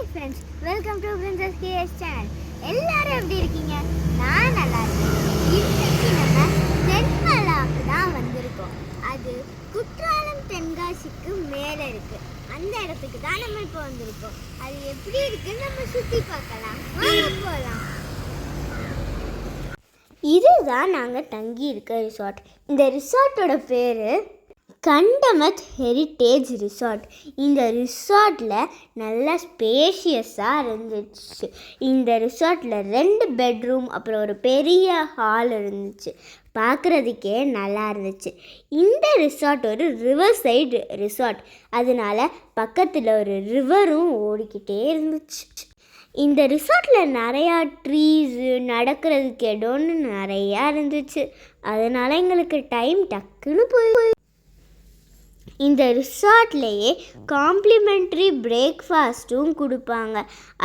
Hi friends welcome to princess KS channel எல்லாரும் எப்படி இருக்கீங்க? நான் நல்லா இருக்கேன். இன்னைக்கு நம்ம தென்மலாவுக்கு தான் வந்திருக்கோம். அது குற்றாலம் தென்காசிக்கு மேலே இருக்கு. அந்த இடத்துக்கு தான் நம்ம இப்போ வந்திருக்கோம். அது எப்படி இருக்குன்னு நம்ம சுற்றி பார்க்கலாம். வாங்க போகலாம் இதுதான் நாங்கள் தங்கி இருக்க ரிசார்ட் இந்த ரிசார்ட்டோட பேர் கண்டமத் ஹெரிட்டேஜ் ரிசார்ட். இந்த ரிசார்ட்டில் நல்லா ஸ்பேஷியஸாக இருந்துச்சு. இந்த ரிசார்ட்டில் ரெண்டு பெட்ரூம் அப்புறம் ஒரு பெரிய ஹால் இருந்துச்சு. பார்க்குறதுக்கே நல்லா இருந்துச்சு. இந்த ரிசார்ட் ஒரு ரிவர் சைடு ரிசார்ட். அதனால பக்கத்தில் ஒரு ரிவரும் ஓடிக்கிட்டே இருந்துச்சு. இந்த ரிசார்ட்டில் நிறையா ட்ரீஸு நடக்கிறதுக்கு இடம்னு நிறையா இருந்துச்சு. அதனால எங்களுக்கு டைம் டக்குன்னு போய் இந்த ரிசார்ட்லேயே காம்ப்ளிமெண்ட்ரி பிரேக்ஃபாஸ்ட்டும் கொடுப்பாங்க.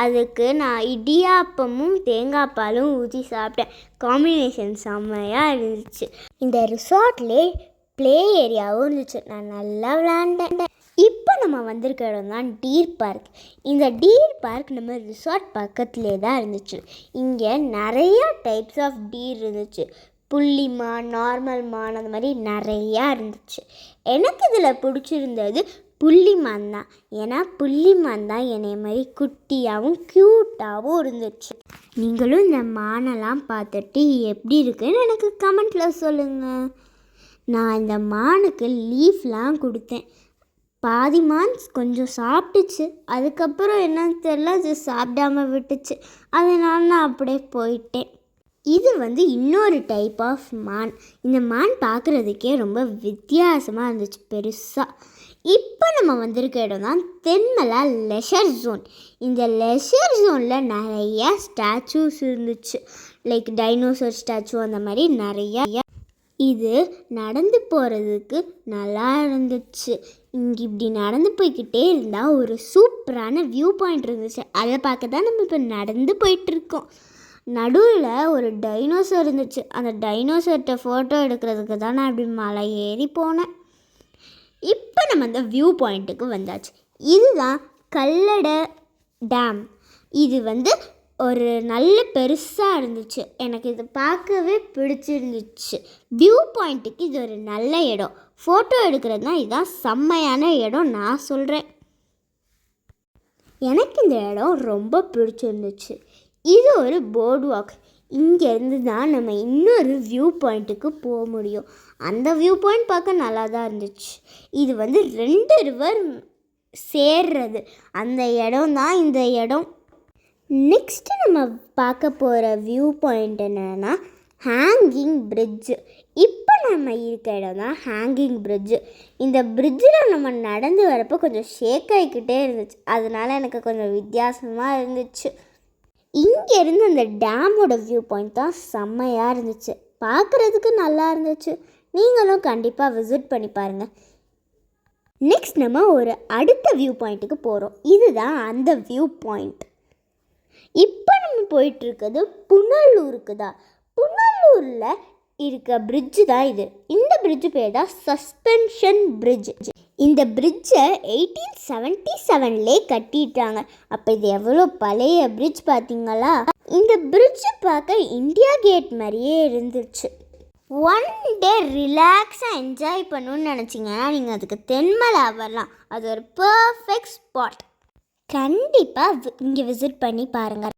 அதுக்கு நான் இடியாப்பமும் தேங்காய் பாலும் ஊற்றி சாப்பிட்டேன். காம்பினேஷன் செம்மையாக இருந்துச்சு. இந்த ரிசார்ட்லேயே ப்ளே ஏரியாவும் இருந்துச்சு. நான் நல்லா விளாண்டேன் இப்போ நம்ம வந்திருக்க இடம் தான் டீர் பார்க். இந்த டீர் பார்க் நம்ம ரிசார்ட் பக்கத்துலேயே தான் இருந்துச்சு. இங்கே நிறையா டைப்ஸ் ஆஃப் டீர் இருந்துச்சு. புள்ளிமான் நார்மல் மான் அந்த மாதிரி நிறையா இருந்துச்சு. எனக்கு இதில் பிடிச்சிருந்தது புள்ளிமான் தான். ஏன்னா புள்ளிமான் தான் என்னை மாதிரி குட்டியாகவும் க்யூட்டாகவும் இருந்துச்சு. நீங்களும் இந்த மானெல்லாம் பார்த்துட்டு எப்படி இருக்குன்னு எனக்கு கமெண்ட்டில் சொல்லுங்கள் நான் இந்த மானுக்கு லீஃப்லாம் கொடுத்தேன். பாதி மான்ஸ் கொஞ்சம் சாப்பிட்டுச்சு. அதுக்கப்புறம் என்னன்னு தெரில அது சாப்பிடாம விட்டுச்சு. அதனால நான் அப்படியே போயிட்டேன். இது வந்து இன்னொரு டைப் ஆஃப் மான் இந்த மான் பார்க்குறதுக்கே ரொம்ப வித்தியாசமாக இருந்துச்சு பெருசாக இப்போ நம்ம வந்திருக்க இடம் தான் தென்மலா லெஷர் ஜோன் இந்த லெஷர் ஜோனில் நிறையா ஸ்டாச்சூஸ் இருந்துச்சு. லைக் டைனோசர் ஸ்டாச்சு அந்த மாதிரி நிறையா. இது நடந்து போகிறதுக்கு நல்லா இருந்துச்சு. இங்கே இப்படி நடந்து போய்கிட்டே இருந்தால் ஒரு சூப்பரான வியூ பாயிண்ட் இருந்துச்சு. அதை பார்க்க தான் நம்ம இப்போ நடந்து போயிட்டுருக்கோம் நடுவில் ஒரு டைனோசர் இருந்துச்சு. அந்த டைனோசர்கிட்ட ஃபோட்டோ எடுக்கிறதுக்கு தான் நான் இப்படி மலை ஏறி போனேன். இப்போ நம்ம அந்த வியூ பாயிண்ட்டுக்கு வந்தாச்சு. இதுதான் கல்லடை டேம் இது வந்து ஒரு நல்ல பெருசாக இருந்துச்சு. எனக்கு இது பார்க்கவே பிடிச்சிருந்துச்சு. வியூ பாயிண்ட்டுக்கு இது ஒரு நல்ல இடம். ஃபோட்டோ எடுக்கிறது தான் இதுதான் செம்மையான இடம் நான் சொல்கிறேன் எனக்கு இந்த இடம் ரொம்ப பிடிச்சிருந்துச்சு. இது ஒரு போர்டு வாக் இங்கேருந்து தான் நம்ம இன்னொரு வியூ பாயிண்ட்டுக்கு போக முடியும். அந்த வியூ பாயிண்ட் பார்க்க நல்லா தான் இருந்துச்சு. இது வந்து ரெண்டு ரிவர் சேர்றது. அந்த இடம் தான் இந்த இடம். நெக்ஸ்ட்டு நம்ம பார்க்க போகிற வியூ பாயிண்ட் என்னென்னா ஹேங்கிங் பிரிட்ஜு இப்போ நம்ம இருக்க இடம் தான் ஹேங்கிங் பிரிட்ஜு இந்த பிரிட்ஜில் நம்ம நடந்து வரப்போ கொஞ்சம் ஷேக் ஆகிக்கிட்டே இருந்துச்சு. அதனால எனக்கு கொஞ்சம் வித்தியாசமாக இருந்துச்சு. இங்கேருந்து அந்த டேமோட வியூ பாயிண்ட் தான் செம்மையாக இருந்துச்சு. பார்க்குறதுக்கு நல்லா இருந்துச்சு. நீங்களும் கண்டிப்பாக விசிட் பண்ணி பாருங்கள் நெக்ஸ்ட் நம்ம ஒரு அடுத்த வியூ பாயிண்ட்டுக்கு போகிறோம் இதுதான் அந்த வியூ பாயிண்ட். இப்போ நம்ம போயிட்டுருக்குது புனலூருக்கு தான். புனலூரில் இருக்க பிரிட்ஜு தான் இது. இந்த பிரிட்ஜு பேர் தான் சஸ்பென்ஷன் பிரிட்ஜ் இந்த பிரிட்ஜை எயிட்டீன் செவன்ட்டி செவன்லே கட்டிட்டாங்க. அப்போ இது எவ்வளோ பழைய பிரிட்ஜ் பார்த்தீங்களா இந்த பிரிட்ஜை பார்க்க இந்தியா கேட் மாதிரியே இருந்துச்சு. ஒன் டே ரிலாக்ஸாக என்ஜாய் பண்ணணும்னு நினச்சிங்கன்னா நீங்கள் அதுக்கு தென்மலை வரலாம். அது ஒரு பர்ஃபெக்ட் ஸ்பாட் கண்டிப்பாக இங்கே விசிட் பண்ணி பாருங்கள்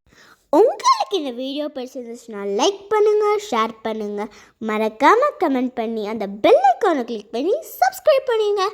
உங்களுக்கு இந்த வீடியோ பிடிச்சிருந்துச்சுன்னா லைக் பண்ணுங்கள் ஷேர் பண்ணுங்கள் மறக்காமல் கமெண்ட் பண்ணி அந்த பெல் ஐக்கானை கிளிக் பண்ணி சப்ஸ்கிரைப் பண்ணுங்கள்